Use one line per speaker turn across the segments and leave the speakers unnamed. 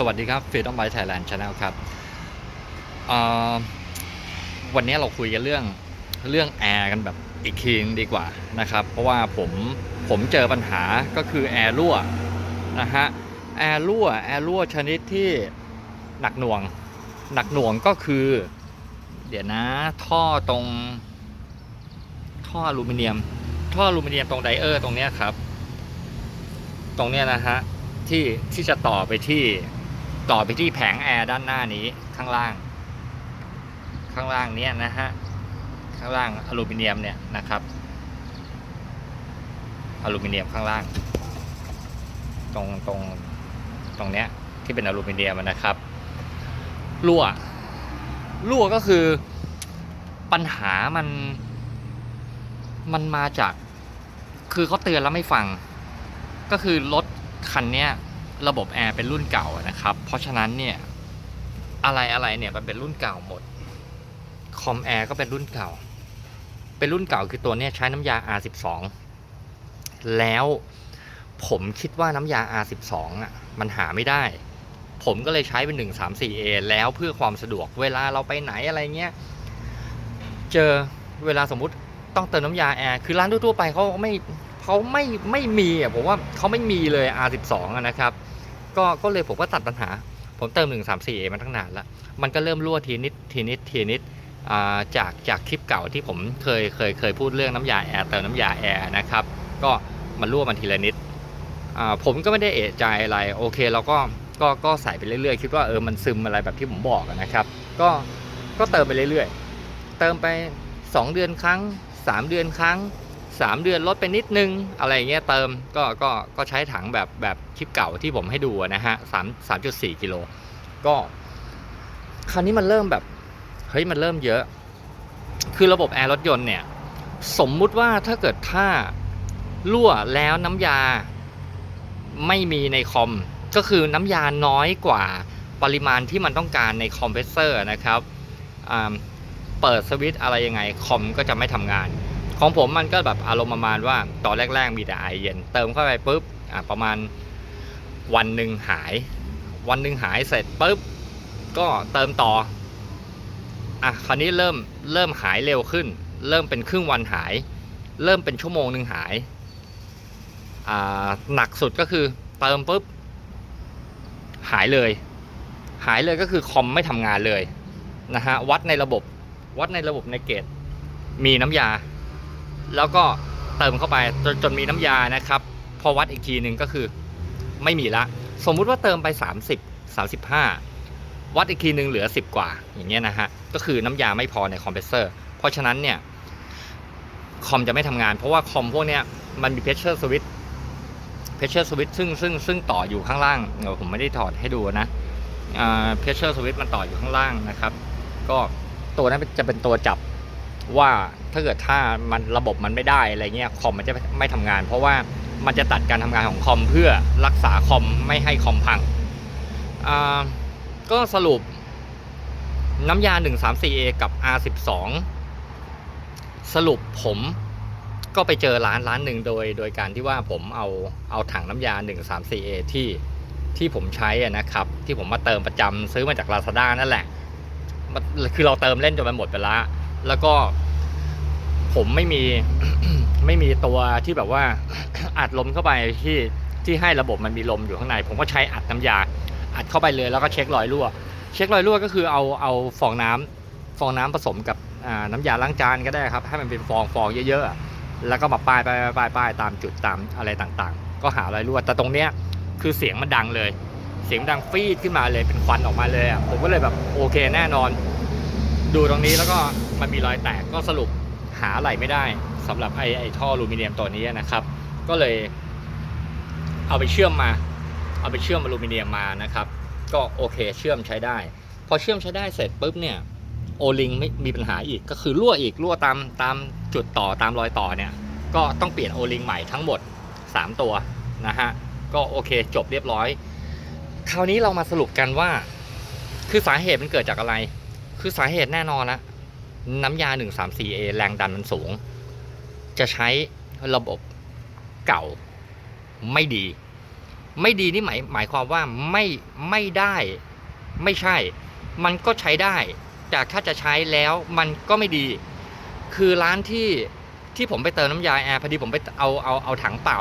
สวัสดีครับฟีดอ m ไบไทยแลนด์ชาแนลครับวันนี้เราคุยกันเรื่องเรื่องแอร์กันแบบอีกทีนึงดีกว่านะครับ เพราะว่าผมผมเจอปัญหาก็คือแอร์รั่วนะฮะแอร์รั่วแอร์รั่วชนิดที่หนักหน่วง หนักหน่วงก็คือ เดี๋ยวนะ ท่อตรง ท่ออลูมิเนียม ท่ออลูมิเนียมตรงไดเออร์ตรงเนี้ยครับ ตรงเนี้ยนะฮะที่ที่จะต่อไปที่ ต่อไปที่แผงแอร์ด้านหน้านี้ข้างล่าง ข้างล่างเนี้ยนะฮะ ข้างล่างอลูมิเนียมเนี่ยนะครับ อลูมิเนียมข้างล่าง ตรงตรงตรงเนี้ยที่เป็นอลูมิเนียมนะครับ รั่ว รั่วก็คือปัญหามันมันมาจาก คือเขาเตือนแล้วไม่ฟัง ก็คือรถคันเนี้ย ระบบแอร์เป็นรุ่นเก่านะครับ เพราะฉะนั้นเนี่ยอะไรอะไรเนี่ยมันเป็นรุ่นเก่าหมด คอมแอร์ก็เป็นรุ่นเก่า เป็นรุ่นเก่าคือตัวเนี้ยใช้น้ำยา R12 แล้วผมคิดว่าน้ำยา R12 อะมันหาไม่ได้ ผมก็เลยใช้เป็น 134A แล้วเพื่อความสะดวกเวลาเราไปไหนอะไรเงี้ย เจอเวลาสมมุติต้องเติมน้ำยาแอร์ คือร้านทั่วๆไปเขาไม่ เขาไม่ไม่มีอะผมว่าเขาไม่มีเลย R12 อะนะครับ ก็ก็เลยผมก็ตัดปัญหา ผมเติม 134A มาตั้งนานล้วมันก็เริ่มรั่วทีนิดทีนิดทีนิดาจากจากคลิปเก่าที่ผมเคยเคยเคยพูดเรื่องน้ำยาแอร์เติมน้ำยาแอร์นะครับ ก็มันรั่วมันทีละนิดผมก็ไม่ได้เอะใจอะไรโอเคเราก็ก็ก็ใส่ไปเรื่อยๆ คิดว่าเออมันซึมอะไรแบบที่ผมบอกนะครับ ก็ก็เติมไปเรื่อยๆ เติมไป 2 เดือนครั้ง 3 เดือนครั้ง 3 เดือนลดไปนิดนึง อะไรเงี้ยเติมก็ก็ก็ใช้ถังแบบแบบคลิปเก่าที่ผมให้ดูนะฮะสามสามจุดสี่กิโลก็ คราวนี้มันเริ่มแบบเฮ้ยมันเริ่มเยอะ คือระบบแอร์รถยนต์เนี่ย สมมุติว่าถ้าเกิดถ้ารั่วแล้วน้ำยาไม่มีในคอม ก็คือน้ำยาน้อยกว่าปริมาณที่มันต้องการในคอมเพรสเซอร์นะครับอ่าเปิดสวิตช์อะไรยังไงคอมก็จะไม่ทำงาน ของผมมันก็แบบอารมณ์ประมาณว่าตอนแรก ๆ มีแต่ไอเย็น เติมเข้าไปปุ๊บอะประมาณวันหนึ่งหาย วันหนึ่งหายเสร็จปุ๊บก็เติมต่ออะคราวนี้เริ่มเริ่มหายเร็วขึ้น เริ่มเป็นครึ่งวันหาย เริ่มเป็นชั่วโมงหนึ่งหายอ่าหนักสุดก็คือเติมปุ๊บหายเลย หายเลยก็คือคอมไม่ทำงานเลยนะฮะวัดในระบบวัดในระบบในเกตมีน้ำยา แล้วก็เติมเข้าไปจนจนมีน้ำยานะครับ พอวัดอีกทีหนึ่งก็คือไม่มีละ สมมุติว่าเติมไป 30 35 วัดอีกทีหนึ่งเหลือ 10 กว่าอย่างเงี้ยนะฮะก็คือน้ำยาไม่พอในคอมเพรสเซอร์เพราะฉะนั้นเนี่ยคอมจะไม่ทำงาน เพราะว่าคอมพวกเนี้ยมันมีเพชเชอร์สวิตเพชเชอร์สวิตซึ่งซึ่งซึ่งต่ออยู่ข้างล่างเดี๋ยวผมไม่ได้ถอดให้ดูนะเพชเชอร์สวิตมันต่ออยู่ข้างล่างนะครับ ก็ตัวนั้นจะเป็นตัวจับ ว่าถ้าเกิดถ้ามันระบบมันไม่ได้อะไรเงี้ยคอมมันจะไม่ทำงาน เพราะว่ามันจะตัดการทำงานของคอมเพื่อรักษาคอมไม่ให้คอมพังอ่าก็สรุปน้ำยา 134A กับ R12 สรุปผมก็ไปเจอร้านร้านหนึ่งโดย โดยการที่ว่าผมเอาเอาถังน้ำยา 134A ที่ที่ผมใช้นะครับ ที่ผมมาเติมประจำซื้อมาจาก Lazada นั่นแหละ คือเราเติมเล่นจนมันหมดไปละ แล้วก็ผมไม่มีไม่มีตัวที่แบบว่าอัดลมเข้าไปที่ที่ให้ระบบมันมีลมอยู่ข้างใน ผมก็ใช้อัดน้ำยา อัดเข้าไปเลยแล้วก็เช็ครอยรั่ว เช็ครอยรั่วก็คือเอาเอาฟองน้ำฟองน้ำผสมกับน้ำยาล้างจานก็ได้ครับ ให้มันเป็นฟองฟองเยอะๆ แล้วก็มาป้ายป้ายป้ายป้ายตามจุดตามอะไรต่างๆ ก็หารอยรั่ว แต่ตรงเนี้ยคือเสียงมันดังเลย เสียงดังฟีดขึ้นมาเลยเป็นควันออกมาเลยอะผมก็เลยแบบโอเคแน่นอน ดูตรงนี้แล้วก็มันมีรอยแตกก็สรุปหาอะไรไม่ได้สำหรับไอ้ไอ้ท่ออลูมิเนียมตัวนี้นะครับ ก็เลย เอาไปเชื่อมมา เอาไปเชื่อมอลูมิเนียมมานะครับ ก็โอเคเชื่อมใช้ได้ พอเชื่อมใช้ได้เสร็จปุ๊บเนี่ยโอลิงไม่มีปัญหาอีกก็คือรั่วอีกรั่วตามตามจุดต่อตามรอยต่อเนี่ยก็ต้องเปลี่ยนโอลิงใหม่ทั้งหมด 3 ตัวนะฮะก็โอเคจบเรียบร้อย คราวนี้เรามาสรุปกันว่า คือสาเหตุมันเกิดจากอะไร คือสาเหตุแน่นอนละน้ำยา 134A แรงดันมันสูง จะใช้ระบบเก่าไม่ดี ไม่ดีนี่หมายหมายความว่าไม่ไม่ได้ไม่ใช่ มันก็ใช้ได้ แต่ถ้าจะใช้แล้วมันก็ไม่ดี คือร้านที่ที่ผมไปเติมน้ำยาแอร์พอดีผมไปเอาเอาเอาถังเปล่า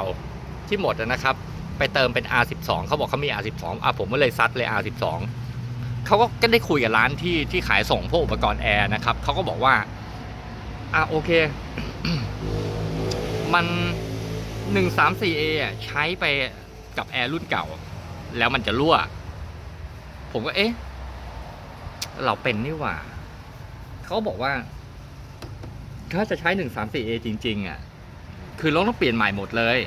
ที่หมดนะครับ ไปเติมเป็น R12 เขาบอกเขามี R12 อะผมก็เลยซัดเลย R12 เขาก็ก็ได้คุยกับร้านที่ที่ขายส่งพวกอุปกรณ์แอร์นะครับเขาก็บอกว่าอะโอเค มัน 134A อะใช้ไปกับแอร์รุ่นเก่า แล้วมันจะรั่ว ผมก็เอ๊ะ เราเป็นนี่หว่า เขาบอกว่า ถ้าจะใช้ 134A จริง ๆ อะ คือเราต้องเปลี่ยนใหม่หมดเลย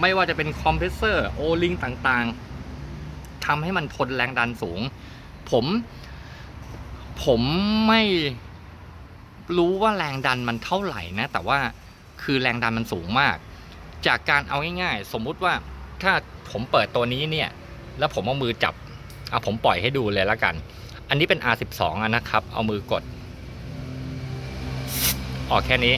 ไม่ว่าจะเป็นคอมเพรสเซอร์ โอลิงต่างๆทำให้มันทนแรงดันสูง ผม ผมไม่รู้ว่าแรงดันมันเท่าไหร่นะ แต่ว่าคือแรงดันมันสูงมาก จากการเอาง่ายๆ สมมุติว่าถ้าผมเปิดตัวนี้เนี่ย แล้วผมเอามือจับเอาผมปล่อยให้ดูเลยแล้วกัน อันนี้เป็น R12 อะนะครับ เอามือกด ออกแค่นี้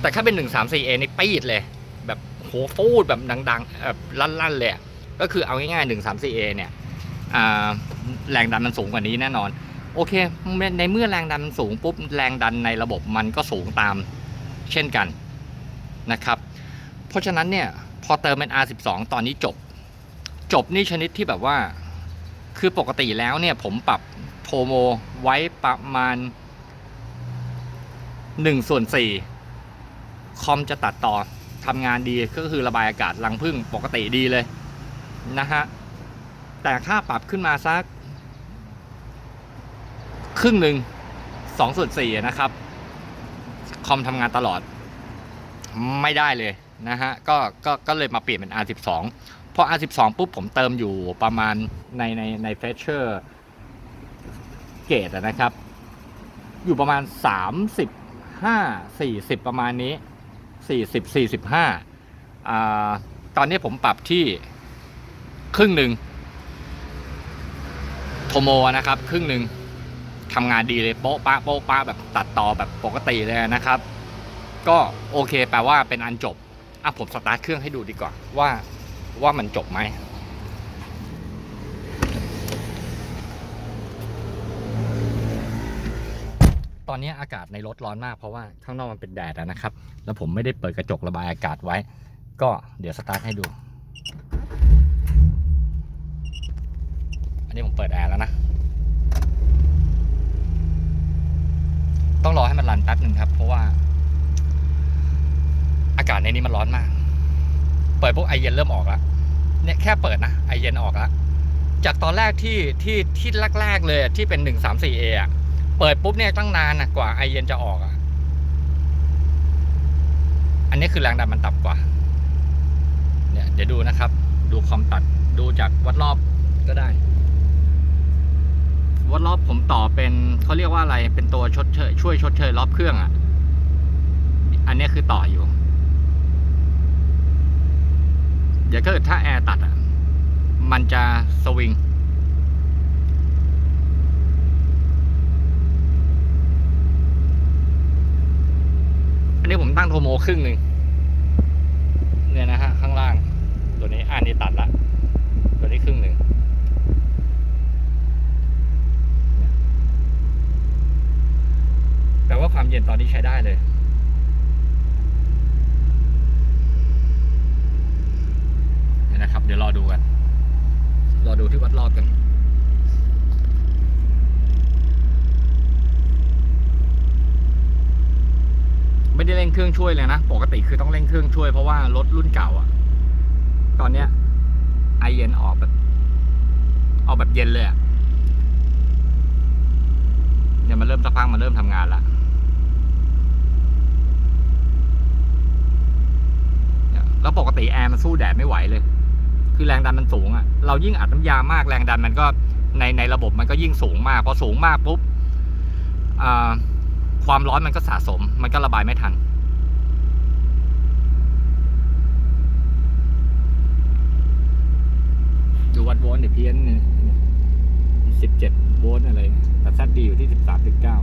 แต่ถ้าเป็น 134A นี่ปีดเลย แบบโหฟูดแบบดังๆแบบลั่นๆเลยก็คือเอาง่ายๆ 134A เนี่ย แรงดันมันสูงกว่านี้แน่นอน โอเค ในเมื่อแรงดันมันสูงปุ๊บแรงดันในระบบมันก็สูงตามเช่นกันนะครับ เพราะฉะนั้นเนี่ยพอเติมเป็น R12 ตอนนี้จบ จบนี่ชนิดที่แบบว่า คือปกติแล้วเนี่ยผมปรับโทโมไว้ประมาณ1ส่วน4คอมจะตัดต่อทำงานดีก็คือระบายอากาศรังพึ่งปกติดีเลยนะฮะ แต่ค่าปรับขึ้นมาสัก ครึ่งหนึ่งสองส่วนสี่นะครับ คอมทำงานตลอด ไม่ได้เลยนะฮะก็ก็ก็เลยมาเปลี่ยนเป็น R12 พอ R12 ปุ๊บผมเติมอยู่ประมาณในในในเฟชเชอร์เกตนะครับ อยู่ประมาณ 35 40 ประมาณนี้ 40 45อ่าตอนนี้ผมปรับที่ครึ่งหนึ่ง โทโมนะครับ ครึ่งหนึ่งทำงานดีเลยโป๊ะปะโป๊ะปะแบบตัดต่อแบบปกติเลยนะครับ ก็โอเคแปลว่าเป็นอันจบอะผมสตาร์ทเครื่องให้ดูดีกว่า ว่าว่ามันจบไหมตอนนี้อากาศในรถร้อนมากเพราะว่าข้างนอกมันเป็นแดดนะครับ แล้วผมไม่ได้เปิดกระจกระบายอากาศไว้ ก็เดี๋ยวสตาร์ทให้ดู อันนี้ผมเปิดแอร์แล้วนะ ต้องรอให้มันรันแป๊บหนึ่งครับ เพราะว่า อากาศในนี้มันร้อนมาก เปิดพวกไอเย็นเริ่มออกแล้วเนี่ยแค่เปิดนะไอเย็นออกแล้วจากตอนแรกที่ที่ที่แรกๆเลยที่เป็นหนึ่งสามสี่เอะเปิดปุ๊บเนี่ยตั้งนานนะกว่าไอเย็นจะออกอะอันนี้คือแรงดันมันต่ำกว่า เนี่ยเดี๋ยวดูนะครับ ดูคอมตัดดูจากวัดรอบก็ได้ อบผมต่อเป็นเขาเรียกว่าอะไรเป็นตัวชดเชยช่วยชดเชยรอบเครื่องอะ อันนี้คือต่ออยู่ เดี๋ยวก็ถ้าแอร์ตัดอะ มันจะสวิงอันนี้ผมตั้งโทโมครึ่งหนึ่งเนี่ยนะฮะ ข้างล่าง ตัวนี้อันนี้ตัดละ ตัวนี้ครึ่งหนึ่ง แต่ว่าความ เย็นตอนนี้ใช้ได้เลยเดี๋ยนะครับ เดี๋ยวรอดูกัน รอดูที่วัดรอบกันไม่ได้เร่งเครื่องช่วยเลยนะ ปกติคือต้องเร่งเครื่องช่วยเพราะว่ารถรุ่นเก่าอะตอนเนี้ยไอเย็นออกแบบ ออกแบบเย็นเลยอะเนี่ยมันเริ่มสักพักมันเริ่มทำงานล้วเนี่ย แล้วปกติแอร์มันสู้แดดไม่ไหวเลย คือแรงดันมันสูงอะเรายิ่งอัดน้ำยามากแรงดันมันก็ในในระบบมันก็ยิ่งสูงมาก พอสูงมากปุ๊บความร้อนมันก็สะสม มันก็ระบายไม่ทัน ดูวัดโวลต์เดี๋ยเพี้ยนเนี่ยสิบเจ็ดโวลต์อะไรเนี่แต่ซัดดีอยู่ที่สิบสามสิบเก้า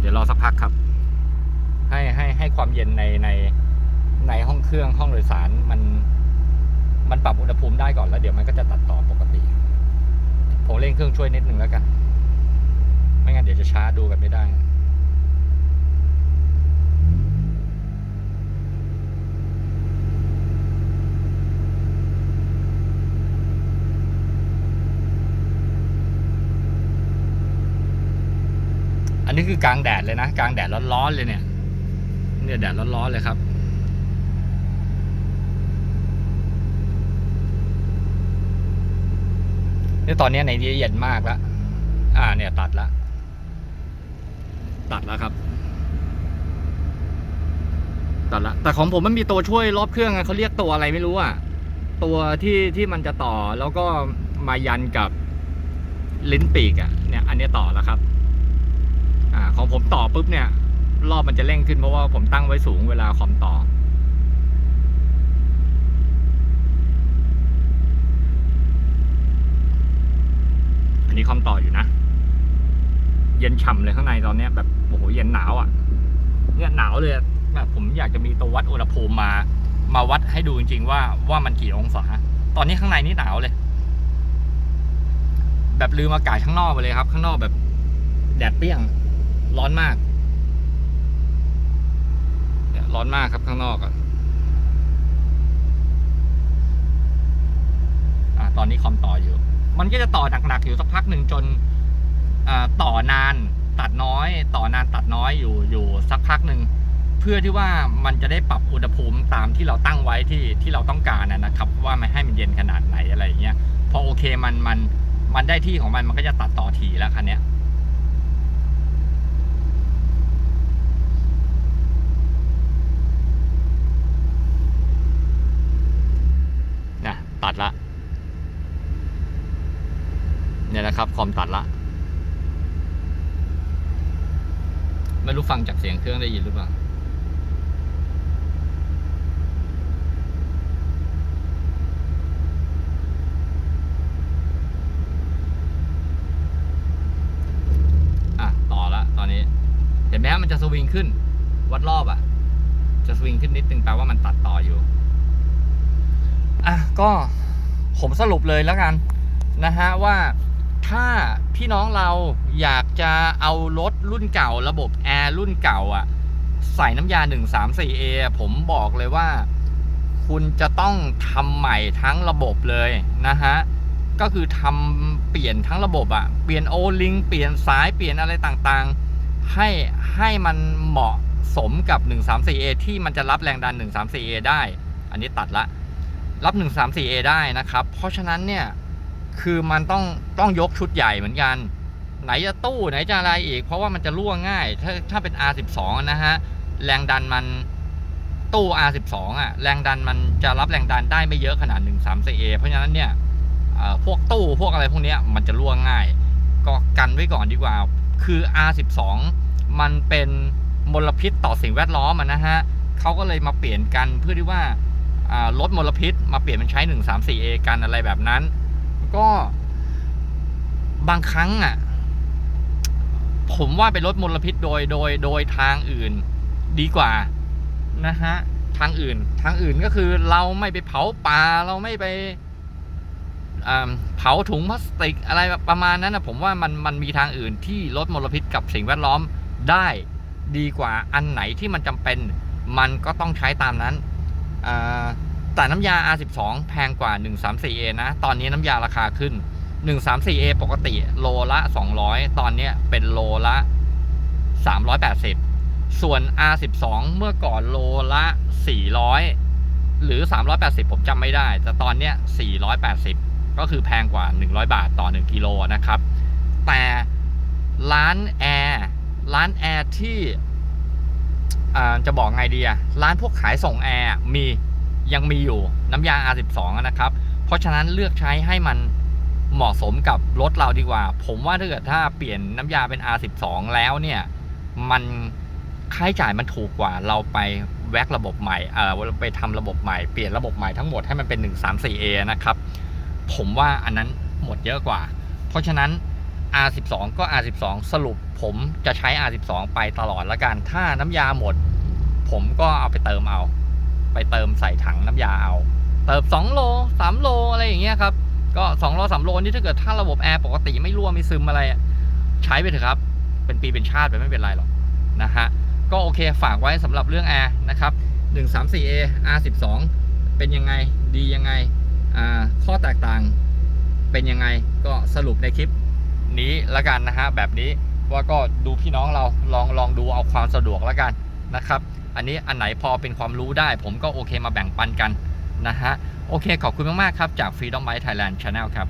เดี๋ยวรอสักพักครับ ความเย็นในในในห้องเครื่องห้องโดยสารมัน มันปรับอุณหภูมิได้ก่อนแล้วเดี๋ยวมันก็จะตัดต่อปกติ ผมเร่งเครื่องช่วยนิดนึงแล้วกัน ไม่งั้นเดี๋ยวจะช้าดูกันไม่ได้อันนี้คือกลางแดดเลยนะ กลางแดดร้อนๆเลยเนี่ย เนี่ยแดดร้อนๆเลยครับ นี่ตอนนี้ในนี้เย็นมากแล้ว อ่า เนี่ยตัดแล้วตัดแล้วครับ ตัดละ แต่ของผมมันมีตัวช่วยรอบเครื่องอะเขาเรียกตัวอะไรไม่รู้อะ ตัวที่ที่มันจะต่อแล้วก็มายันกับลิ้นปีกอะ เนี่ย อันนี้ต่อแล้วครับ อ่า ของผมต่อปุ๊บเนี่ย รอบมันจะเร่งขึ้นเพราะว่าผมตั้งไว้สูงเวลาคอมต่อ อันนี้คอมต่ออยู่นะ เย็นฉ่ำเลยข้างในตอนนี้แบบโอ้โหเย็นหนาวอะ่ะ เนี่ยหนาวเลยแบบผมอยากจะมีตัววัดอุณหภูมิมา มาวัดให้ดูจริง ๆ ว่าว่ามันกี่องศา ตอนนี้ข้างในนี่หนาวเลย แบบลืมอากาศข้างนอกไปเลยครับ ข้างนอกแบบแดดเปรี้ยงร้อนมาก ร้อนมากครับข้างนอกอะ่ะตอนนี้คอมต่ออยู่ มันก็จะต่อหนักๆอยู่สักพักหนึ่งจนต่อนานตัดน้อย ต่อนานตัดน้อยอยู่อยู่สักพักหนึ่งเพื่อที่ว่ามันจะได้ปรับอุณหภูมิตามที่เราตั้งไว้ที่ที่เราต้องการนะครับ ว่าไม่ให้มันเย็นขนาดไหนอะไรเงี้ยพอโอเคมันมันมันได้ที่ของมันมันก็จะตัดต่อทีแล้วคันเนี้ย นะ ตัดละ เนี่ยนะครับคอมตัดละ ไม่รู้ฟังจากเสียงเครื่องได้ยินหรือเปล่าอะต่อละตอนนี้เห็นไหมฮะมันจะสวิงขึ้น วัดรอบอะ่ะ จะสวิงขึ้นนิดนึงแปลว่ามันตัดต่ออยู่ อะก็ผมสรุปเลยแล้วกันนะฮะว่าถ้าพี่น้องเราอยากจะเอารถรุ่นเก่าระบบแอร์รุ่นเก่าอะใส่น้ำยา 134A ผมบอกเลยว่าคุณจะต้องทำใหม่ทั้งระบบเลยนะฮะ ก็คือทำเปลี่ยนทั้งระบบอะเปลี่ยนโอลิงเปลี่ยนสายเปลี่ยนอะไรต่างๆ ให้ให้มันเหมาะสมกับ 134A ที่มันจะรับแรงดัน 134A ได้ อันนี้ตัดละ รับ 134A ได้นะครับ เพราะฉะนั้นเนี่ยคือมันต้องต้องยกชุดใหญ่เหมือนกัน ไหนจะตู้ไหนจะอะไรอีก เพราะว่ามันจะรั่วง่าย ถ้าถ้าเป็น R12 นะฮะ แรงดันมันตู้ R12 อะ แรงดันมันจะรับแรงดันได้ไม่เยอะขนาด 134A เพราะฉะนั้นเนี่ยพวกตู้พวกอะไรพวกเนี้ยมันจะรั่วง่าย ก็กันไว้ก่อนดีกว่า คือ R12 มันเป็นมลพิษต่อสิ่งแวดล้อมนะฮะเขาก็เลยมาเปลี่ยนกันเพื่อที่ว่า ลดมลพิษ มาเปลี่ยนเป็นใช้ 134A กันอะไรแบบนั้น ก็บางครั้งอะ ผมว่าไปลดมลพิษโดยโดยโดยทางอื่นดีกว่านะฮะทางอื่น ทางอื่นก็คือเราไม่ไปเผาป่าเราไม่ไปเผาถุงพลาสติกอะไรประมาณนั้นนะผมว่ามันมันมีทางอื่นที่ลดมลพิษกับสิ่งแวดล้อมได้ดีกว่าอันไหนที่มันจำเป็น มันก็ต้องใช้ตามนั้น แต่น้ำยา R12 แพงกว่า 134A นะ ตอนนี้น้ำยาราคาขึ้น 134A ปกติโลละ 200 ตอนนี้เป็นโลละ 380 ส่วน R12 เมื่อก่อนโลละ 400 หรือ 380 ผมจำไม่ได้ แต่ตอนนี้ 480 ก็คือแพงกว่า 100 บาทต่อ 1 กิโลนะครับ แต่ร้านแอร์ร้านแอร์ที่ จะบอกไงดีอะร้านพวกขายส่งแอร์มียังมีอยู่น้ำยา R12 นะครับ เพราะฉะนั้นเลือกใช้ให้มันเหมาะสมกับรถเราดีกว่า ผมว่าถ้าเกิดถ้าเปลี่ยนน้ำยาเป็น R12 แล้วเนี่ย มันค่าใช้จ่ายมันถูกกว่าเราไปแว็กระบบใหม่เอ่อไปทำระบบใหม่เปลี่ยนระบบใหม่ทั้งหมดให้มันเป็น 134A นะครับ ผมว่าอันนั้นหมดเยอะกว่า เพราะฉะนั้น R12 ก็ R12 สรุป ผมจะใช้ R12 ไปตลอดละกัน ถ้าน้ำยาหมด ผมก็เอาไปเติมเอา ไปเติมใส่ถังน้ำยาเอา เติม2โล3โลอะไรอย่างเงี้ยครับ ก็2โล3โลนี่ถ้าเกิดถ้าระบบแอร์ปกติไม่รั่วไม่ซึมอะไร ใช้ไปเถอะครับ เป็นปีเป็นชาติไปไม่เป็นไรหรอกนะฮะ ก็โอเคฝากไว้สำหรับเรื่องแอร์นะครับ 134A R12 เป็นยังไงดียังไงข้อแตกต่างเป็นยังไงก็สรุปในคลิปนี้ละกันนะฮะแบบนี้ ว่าก็ดูพี่น้องเราลองลองดูเอาความสะดวกแล้วกันนะครับ อันนี้อันไหนพอเป็นความรู้ได้ ผมก็โอเคมาแบ่งปันกันนะฮะ โอเคขอบคุณมาก ๆ ครับ จาก Freedom Bike Thailand Channel ครับ